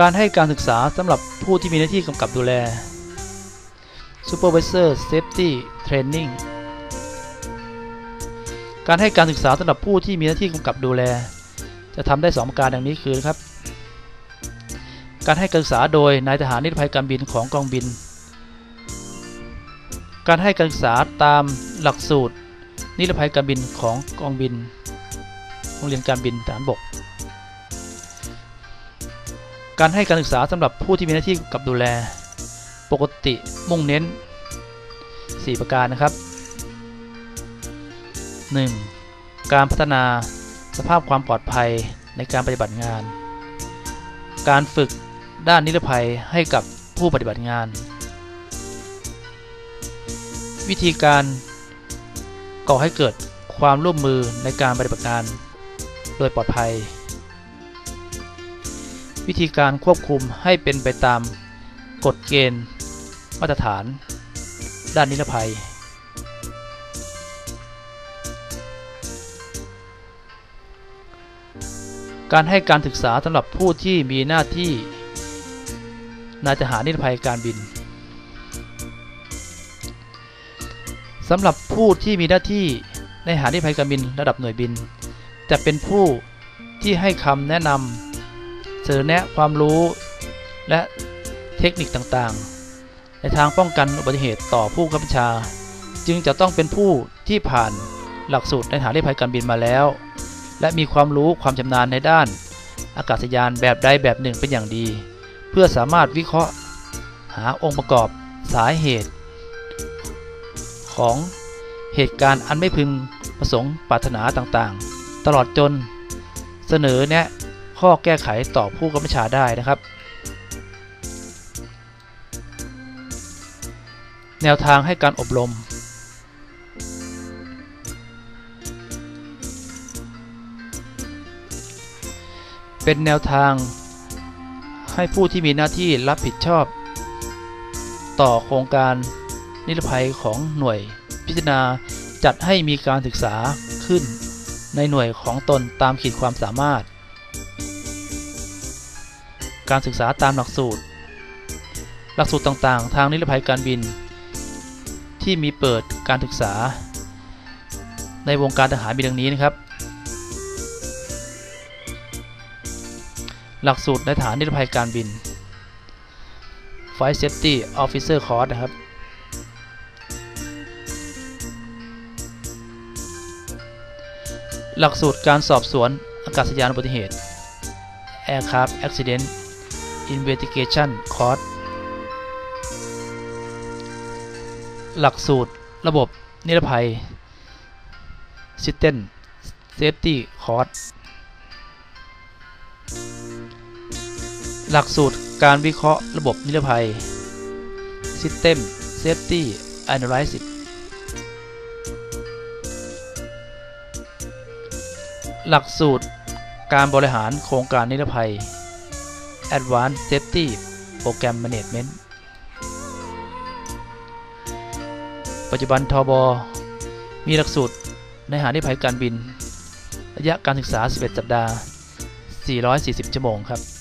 การให้การศึกษาสำหรับผู้ที่มีหน้าที่กำกับดูแล Supervisor Safety Training การให้การศึกษาสำหรับผู้ที่มีหน้าที่กำกับดูแล จะทำได้สองประการดังนี้คือครับ การให้การศึกษาโดยนายทหารนิรภัยการบินของกองบิน การให้การศึกษาตามหลักสูตรนิรภัยการบินของกองบิน โรงเรียนการบินทหารบก การให้การศึกษาสำหรับผู้ที่มีหน้าที่กับดูแล ปกติมุ่งเน้น 4 ประการนะครับ 1. การพัฒนาสภาพความปลอดภัยในการปฏิบัติงาน การฝึกด้านนิรภัยให้กับผู้ปฏิบัติงาน วิธีการก่อให้เกิดความร่วมมือในการปฏิบัติงาน โดยปลอดภัย วิธีการควบคุมให้เป็นไปตามกฎเกณฑ์ มาตรฐาน ด้านนิรภัย การให้การศึกษาสำหรับผู้ที่มีหน้าที่นายทหารนิรภัยการบินสำหรับผู้ที่มีหน้าที่ในหานิรภัยการบินระดับหน่วยบิน จะเป็นผู้ที่ให้คำแนะนำ เสนอแนะความรู้ และเทคนิคต่างๆ ในทางป้องกันอุบัติเหตุต่อผู้กำกับชา จึงจะต้องเป็นผู้ที่ผ่านหลักสูตรในฐานนิรภัยการบินมาแล้ว และมีความรู้ความชำนาญในด้าน อากาศยานแบบใดแบบหนึ่งเป็นอย่างดี เพื่อสามารถวิเคราะห์ หาองค์ประกอบสาเหตุ ของเหตุการณ์อันไม่พึงประสงค์ปรารถนาต่างๆ ตลอดจนเสนอแนะ ข้อแก้ไขต่อผู้กำกับชาได้นะครับ แนวทางให้การอบรม เป็นแนวทางให้ผู้ที่มีหน้าที่รับผิดชอบ ต่อโครงการนิรภัยของหน่วยพิจารณาจัดให้มีการศึกษาขึ้นในหน่วยของตนตามขีดความสามารถ การศึกษาตามหลักสูตร หลักสูตรต่างๆ ทางนิรภัยการบิน ที่มีเปิดการศึกษา ในวงการทหารมีดังนี้นะครับ หลักสูตรในฐานนิรภัยการบิน Flight Safety Officer Course นะครับ หลักสูตรการสอบสวนอากาศยานอุบัติเหตุ Aircraft Accident Investigation Course หลักสูตรระบบนิรภัย System Safety Course หลักสูตรการวิเคราะห์ระบบนิรภัย System Safety Analysis หลักสูตรการบริหารโครงการนิรภัย Advanced Safety Program Management ปัจจุบันทบมีหลักสูตรในหานิรภัยการบิน ระยะการศึกษา 11 สัปดาห์ 440 ชั่วโมงครับ